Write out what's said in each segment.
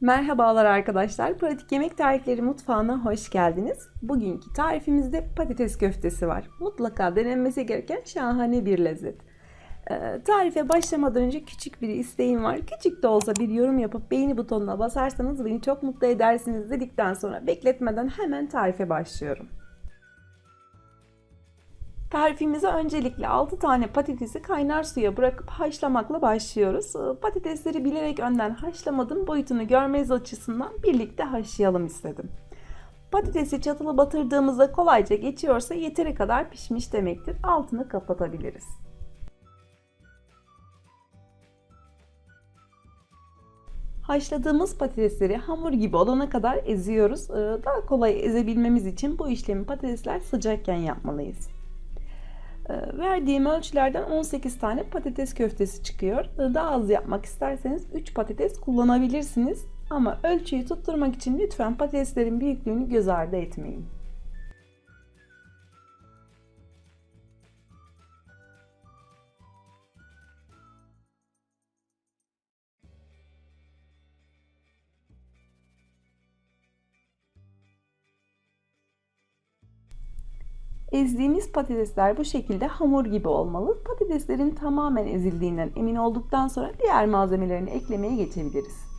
Merhabalar arkadaşlar. Pratik Yemek Tarifleri Mutfağı'na hoş geldiniz. Bugünkü tarifimizde patates köftesi var. Mutlaka denenmesi gereken şahane bir lezzet. Ee, tarife başlamadan önce küçük bir isteğim var. Küçük de olsa bir yorum yapıp beğeni butonuna basarsanız beni çok mutlu edersiniz dedikten sonra bekletmeden hemen tarife başlıyorum. Tarifimize öncelikle 6 tane patatesi kaynar suya bırakıp haşlamakla başlıyoruz. Ee, Patatesleri bilerek önden haşlamadım. Boyutunu görmeniz açısından birlikte haşlayalım istedim. Patatesi çatıla batırdığımızda kolayca geçiyorsa yeteri kadar pişmiş demektir. Altını kapatabiliriz. Haşladığımız patatesleri hamur gibi olana kadar eziyoruz. Ee, Daha kolay ezebilmemiz için bu işlemi patatesler sıcakken yapmalıyız. Ee, Verdiğim ölçülerden 18 tane patates köftesi çıkıyor. Ee, Daha az yapmak isterseniz 3 patates kullanabilirsiniz. Ama ölçüyü tutturmak için lütfen patateslerin büyüklüğünü göz ardı etmeyin. Ezdiğimiz patatesler bu şekilde hamur gibi olmalı. Patateslerin tamamen ezildiğinden emin olduktan sonra diğer malzemelerini eklemeye geçebiliriz.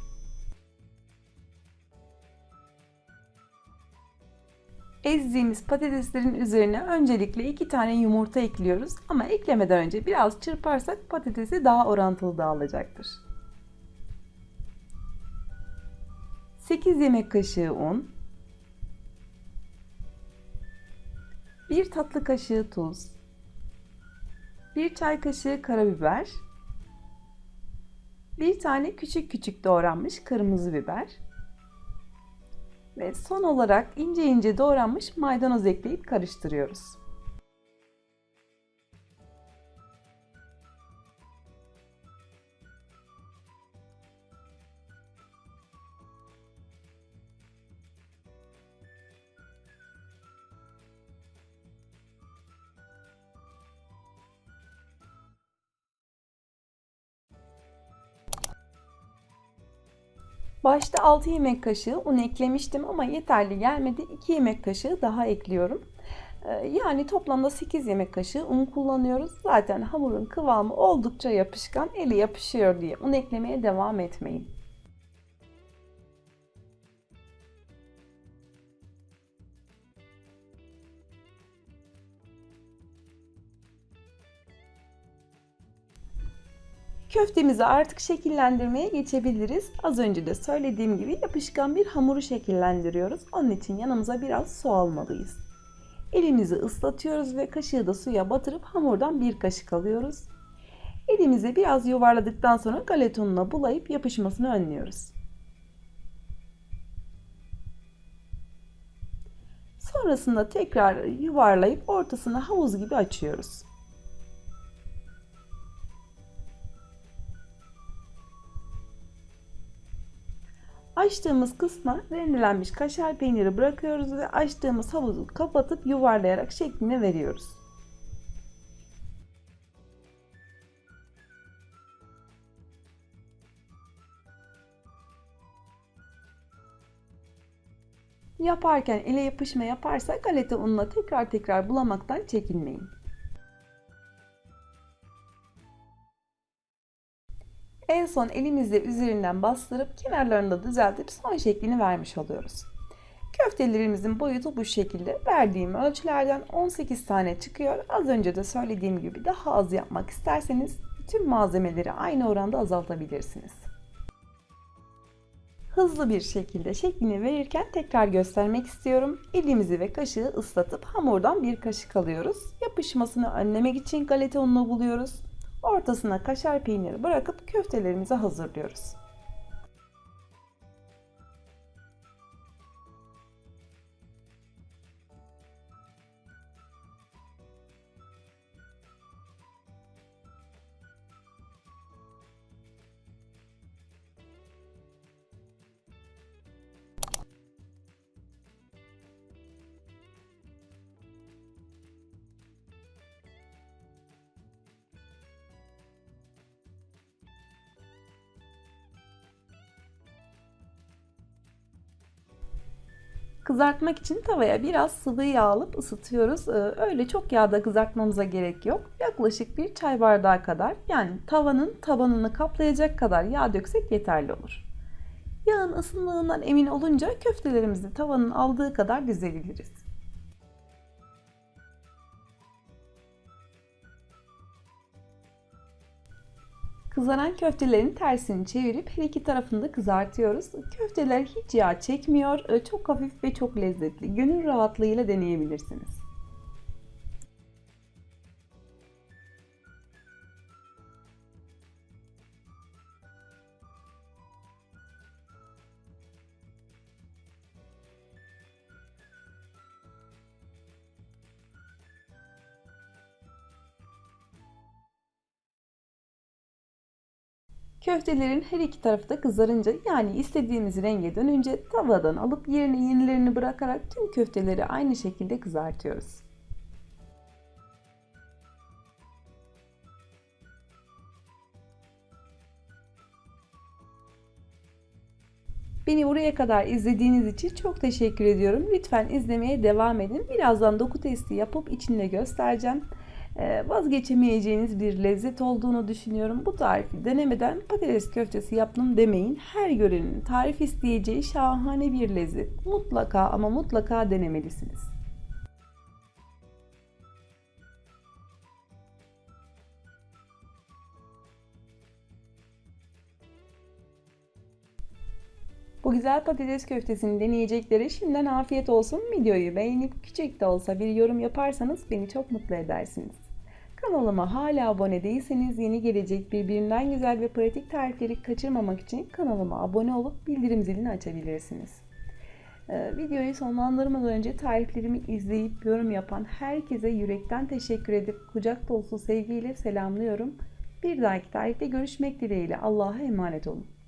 Ezdiğimiz patateslerin üzerine öncelikle iki tane yumurta ekliyoruz ama eklemeden önce biraz çırparsak patatesi daha orantılı dağılacaktır. 8 yemek kaşığı un, 1 tatlı kaşığı tuz, 1 çay kaşığı karabiber, 1 tane küçük küçük doğranmış kırmızı biber. Ve son olarak ince ince doğranmış maydanoz ekleyip karıştırıyoruz. Başta 6 yemek kaşığı un eklemiştim ama yeterli gelmedi. 2 yemek kaşığı daha ekliyorum. Ee, Yani toplamda 8 yemek kaşığı un kullanıyoruz. Zaten hamurun kıvamı oldukça yapışkan, eli yapışıyor diye un eklemeye devam etmeyin. Köftemizi artık şekillendirmeye geçebiliriz. Az önce de söylediğim gibi yapışkan bir hamuru şekillendiriyoruz. Onun için yanımıza biraz su almalıyız. Elimizi ıslatıyoruz ve kaşığı da suya batırıp hamurdan bir kaşık alıyoruz. Elimizi biraz yuvarladıktan sonra galeta ununa bulayıp yapışmasını önlüyoruz. Sonrasında tekrar yuvarlayıp ortasını havuz gibi açıyoruz. Açtığımız kısma rendelenmiş kaşar peyniri bırakıyoruz ve açtığımız havuzu kapatıp yuvarlayarak şeklini veriyoruz. Yaparken ele yapışma yaparsa galeta ununa tekrar tekrar bulamaktan çekinmeyin. En son elimizle üzerinden bastırıp kenarlarını da düzeltip son şeklini vermiş oluyoruz. Köftelerimizin boyutu bu şekilde. Verdiğim ölçülerden 18 tane çıkıyor. Az önce de söylediğim gibi daha az yapmak isterseniz tüm malzemeleri aynı oranda azaltabilirsiniz. Hızlı bir şekilde şeklini verirken tekrar göstermek istiyorum. Elimizi ve kaşığı ıslatıp hamurdan bir kaşık alıyoruz. Yapışmasını önlemek için galeta ununu buluyoruz. Ortasına kaşar peyniri bırakıp köftelerimizi hazırlıyoruz. Kızartmak için tavaya biraz sıvı yağ alıp ısıtıyoruz. Ee, Öyle çok yağda kızartmamıza gerek yok. Yaklaşık bir çay bardağı kadar yani tavanın tabanını kaplayacak kadar yağ döksek yeterli olur. Yağın ısındığından emin olunca köftelerimizi tavanın aldığı kadar dizebiliriz. Kızaran köftelerin tersini çevirip her iki tarafını da kızartıyoruz. Köfteler hiç yağ çekmiyor, e, çok hafif ve çok lezzetli. Gönül rahatlığıyla deneyebilirsiniz. Köftelerin her iki tarafı da kızarınca yani istediğimiz renge dönünce tavadan alıp yerine yenilerini bırakarak tüm köfteleri aynı şekilde kızartıyoruz. Beni buraya kadar izlediğiniz için çok teşekkür ediyorum. Lütfen izlemeye devam edin. Birazdan doku testi yapıp içinde göstereceğim. Ee, vazgeçemeyeceğiniz bir lezzet olduğunu düşünüyorum. Bu tarifi denemeden patates köftesi yaptım demeyin. Her görenin tarif isteyeceği şahane bir lezzet. Mutlaka ama mutlaka denemelisiniz. Bu güzel patates köftesini deneyecekleri şimdiden afiyet olsun. Videoyu beğenip küçük de olsa bir yorum yaparsanız beni çok mutlu edersiniz. Kanalıma hala abone değilseniz yeni gelecek birbirinden güzel ve pratik tarifleri kaçırmamak için kanalıma abone olup bildirim zilini açabilirsiniz. Ee, videoyu sonlandırmadan önce tariflerimi izleyip yorum yapan herkese yürekten teşekkür edip kucak dolusu sevgiyle selamlıyorum. Bir dahaki tarifte görüşmek dileğiyle Allah'a emanet olun.